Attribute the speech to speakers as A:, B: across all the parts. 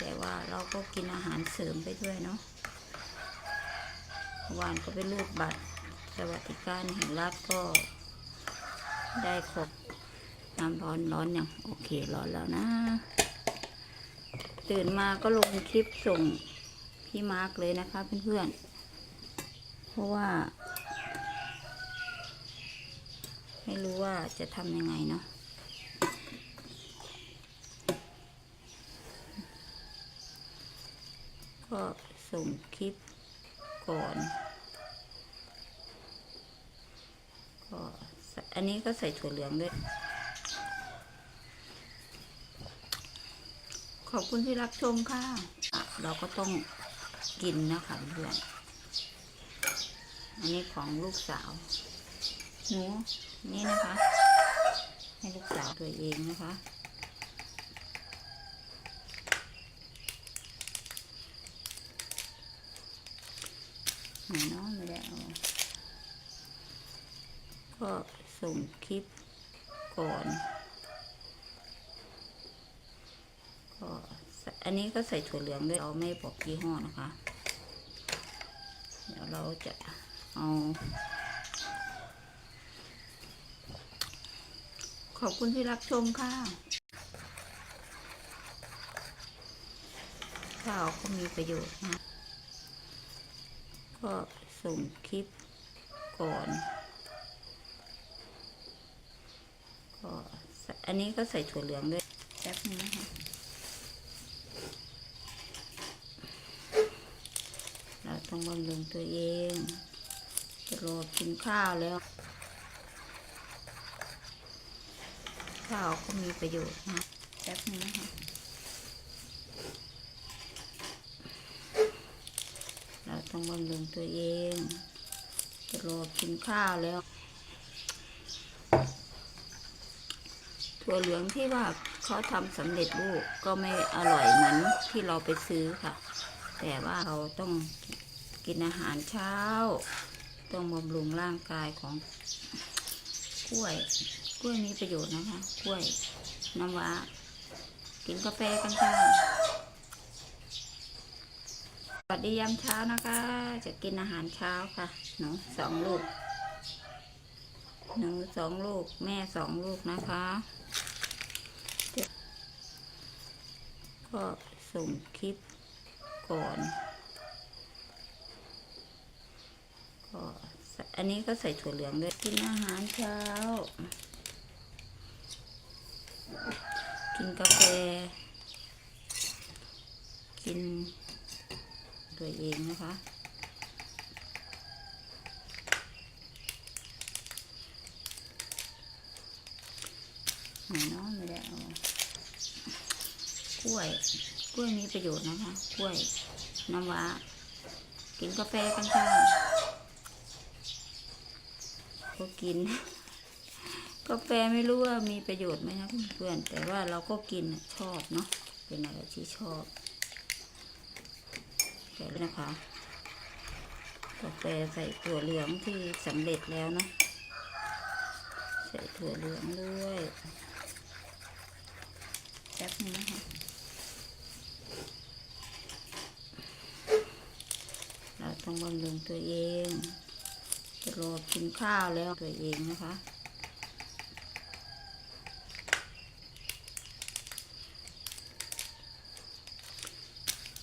A: แต่ว่าเราก็กินอาหารเสริมไปด้วยเนาะวานก็ไปรูดบัตรสวัสดิการแห่งรัฐก็ได้ครบน้ำร้อนร้อนอย่างโอเคร้อนแล้วนะ ตื่นมาก็ลงคลิปส่งพี่มาร์กเลยนะคะเพื่อนๆ เพราะว่า ไม่รู้ว่าจะทำยังไงเนาะ ก็ส่งคลิปก่อน ก็ใส่อันนี้ก็ใส่ถั่วเหลืองด้วย ขอบคุณที่รับชมค่ะอะ เราก็ต้องกินนะคะเพื่อน อันนี้ของลูกสาวหนูนี่นะคะ ให้ลูกสาวตัวเองนะคะ ไหนเนาะไม่ได้เอาก็ส่งคลิปก่อนก็อันนี้ก็ใส่ถั่วเหลืองด้วยเราไม่บอกยี่ห้อนะคะ เดี๋ยวเราจะเอา ขอบคุณที่รับชมค่ะข้าวก็มีประโยชน์นะ ก็ส่งคลิปก่อน ก็อันนี้ก็ใส่ถั่วเหลืองด้วยแป๊บนึงนะคะเราต้องบำรุงตัวเองจะรอกินข้าวแล้ว ข้าวก็มีประโยชน์นะแป๊บนึงนะคะ เรา ต้องบำรุงตัวเอง จะรอกินข้าวแล้ว ถั่วเหลืองที่ว่าเขาทำสำเร็จรูปก็ไม่อร่อยเหมือนที่เราไปซื้อค่ะ แต่ว่าเราต้องกินอาหารเช้า ต้องบำรุงร่างกายของกล้วย กล้วยมีประโยชน์นะคะ กล้วยน้ำว้ากินกาแฟกันค่ะ สวัสดียามเช้านะคะ จะกินอาหารเช้าค่ะหนูสองลูกหนูสองลูก แม่สองลูกนะคะ ก็ส่งคลิปก่อน ก็อันนี้ก็ใส่ถั่วเหลืองด้วยกินอาหารเช้า กินกาแฟ กิน ตัวเองนะคะ ไหนเนาะไม่ได้เอากล้วย กล้วยมีประโยชน์นะคะ กล้วยน้ำว้า กินกาแฟกันค่ะก็กิน กาแฟไม่รู้ว่ามีประโยชน์ไหมนะเพื่อนๆแต่ว่าเราก็กินชอบเนาะเป็นอะไรที่ชอบ แกะเลยนะคะกาแฟใส่ถั่วเหลืองที่สำเร็จแล้วนะ ใส่ถั่วเหลืองด้วยแป๊บนึงนะคะ เราต้องบำรุงตัวเอง จะรอกินข้าวแล้วตัวเองนะคะ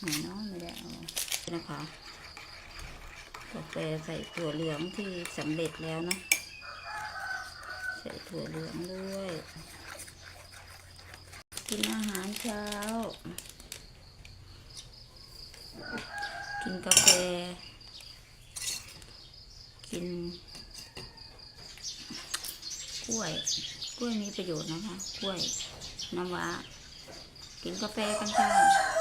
A: ไหนเนาะไม่ได้เอา นะคะ กาแฟใส่ถั่วเหลืองที่สำเร็จแล้วนะ ใส่ถั่วเหลืองด้วย กินอาหารเช้า กินกาแฟ กิน กล้วย กล้วยมีประโยชน์นะคะ กล้วยน้ำว้า กินกาแฟกันค่ะ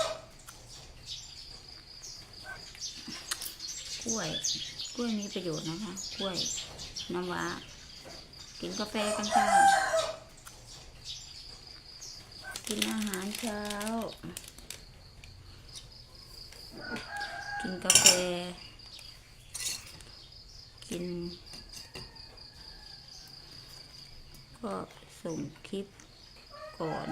A: กล้วย กล้วยมีประโยชน์นะคะ กล้วยน้ำว้า กินกาแฟกันค่ะ กินอาหารเช้า กินกาแฟ กิน ก็ส่งคลิปก่อน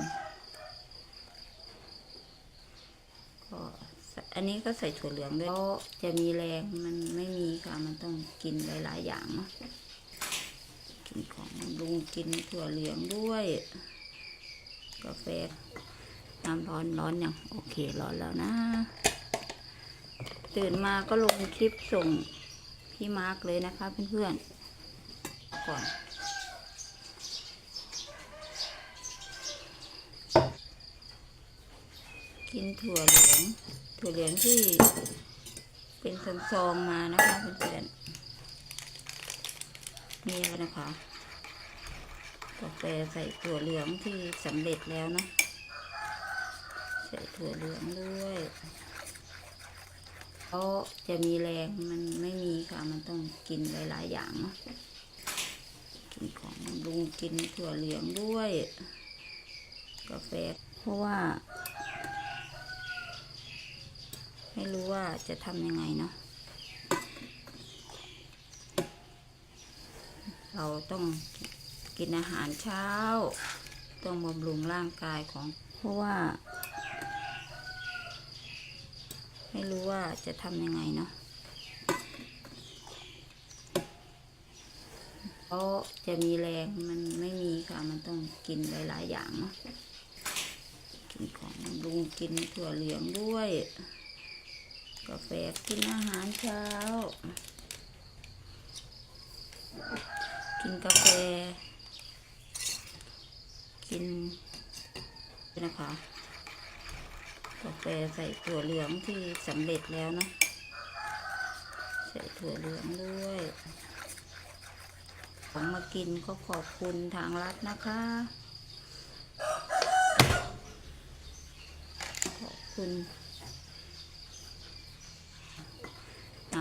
A: อันนี้ก็ใส่ถั่วเหลืองด้วยเพราะจะมีแรงมันไม่มีค่ะ มันต้องกินหลายๆอย่างเนาะกินของบำรุงกินถั่วเหลืองด้วย กาแฟน้ำร้อนร้อนยังโอเคร้อนแล้วนะ ตื่นมาก็ลงคลิปส่งพี่มาร์กเลยนะคะเพื่อนๆก่อนกินถั่วเหลือง ถั่วเหลืองที่เป็นซองๆมานะคะเพื่อนๆนี่แล้วนะคะกาแฟใส่ถั่วเหลืองที่สำเร็จแล้วนะ ใส่ถั่วเหลืองด้วยเพราะจะมีแรงมันไม่มีค่ะ มันต้องกินหลายๆอย่างนะกินของบำรุงกินถั่วเหลืองด้วย กาแฟเพราะว่า ไม่รู้ว่าจะทำยังไงเนาะเราต้องกินอาหารเช้า ต้องบำรุงร่างกายของ เพราะว่า ไม่รู้ว่าจะทำยังไงเนาะเพราะจะมีแรงมันไม่มีค่ะ มันต้องกินหลาย ๆ อย่างเนาะกินของบำรุงกินถั่วเหลืองด้วย กาแฟกินอาหารเช้า กินกาแฟ กินนะคะ กาแฟใส่ถั่วเหลืองที่สำเร็จแล้วนะ ใส่ถั่วเหลืองด้วยของมากินก็ขอบคุณทางรัฐนะคะ ขอบคุณ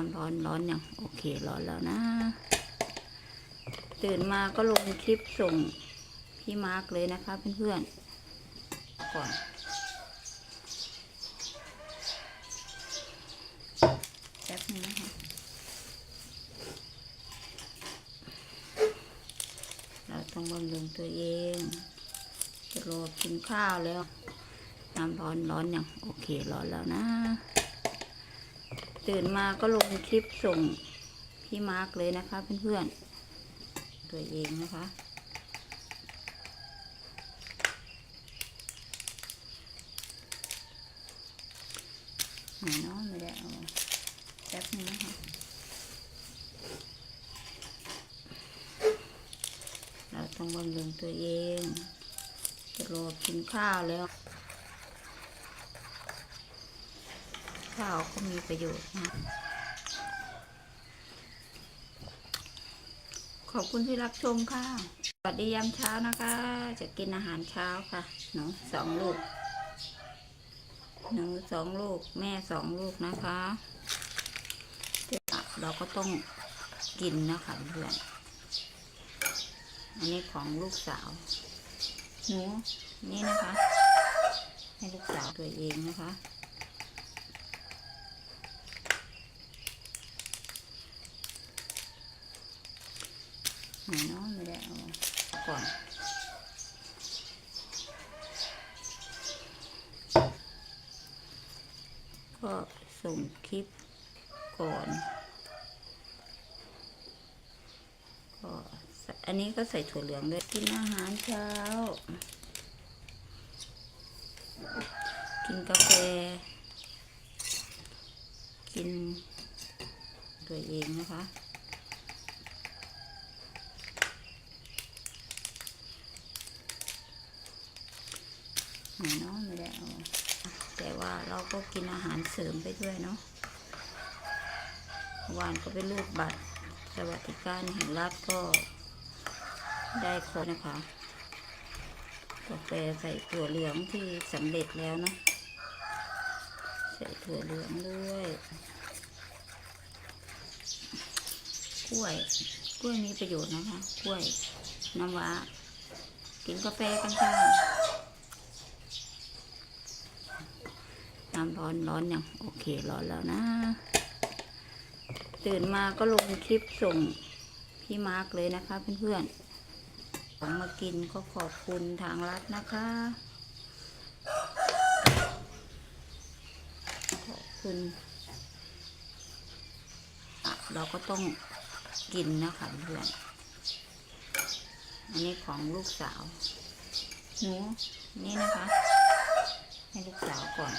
A: น้ำร้อนร้อนยังโอเคร้อนแล้วนะ ตื่นมาก็ลงคลิปส่งพี่มาร์กเลยนะคะเพื่อนๆก่อนแป๊บนึงนะคะเราต้องบำรุงตัวเอง จะรอกินข้าวแล้ว น้ำร้อนร้อนยังโอเคร้อนแล้วนะ ตื่นมาก็ลงคลิปส่งพี่มาร์กเลยนะคะเพื่อนๆ ตัวเองนะคะไหนเนาะไม่ได้เอาแป๊บนึงนะคะ เราต้องบำรุงตัวเองจะรอกินข้าวแล้ว ข้าวก็มีประโยชน์นะ ขอบคุณที่รับชมค่ะ สวัสดียามเช้านะคะ จะกินอาหารเช้าค่ะ หนูสองลูก หนูสองลูก แม่สองลูกนะคะเดี๋ยวเราก็ต้องกินนะคะเพื่อน อันนี้ของลูกสาว หนู นี่นะคะ ให้ลูกสาวตัวเองนะคะ ไหนเนาะไม่ได้เอาก่อนก็ส่งคลิปก่อน ก็อันนี้ก็ใส่ถั่วเหลืองด้วยกินอาหารเช้า กินกาแฟ กินตัวเองนะคะ ไหนเนาะไม่ได้เอาแต่ว่าเราก็กินอาหารเสริมไปด้วยเนาะวานก็ไปรูดบัตรสวัสดิการแห่งรัฐก็ได้ครบนะคะกาแฟใส่ถั่วเหลืองที่สำเร็จแล้วเนาะใส่ถั่วเหลืองด้วยกล้วย กล้วยมีประโยชน์นะคะ กล้วยน้ำว้า กินกาแฟกันค่ะ น้ำร้อนร้อนยังโอเคร้อนแล้วนะ ตื่นมาก็ลงคลิปส่งพี่มาร์กเลยนะคะเพื่อนๆของมากินก็ขอบคุณทางรัฐนะคะ ขอบคุณอะเราก็ต้องกินนะคะเพื่อน อันนี้ของลูกสาวหนูนี่นะคะ ให้ลูกสาวก่อน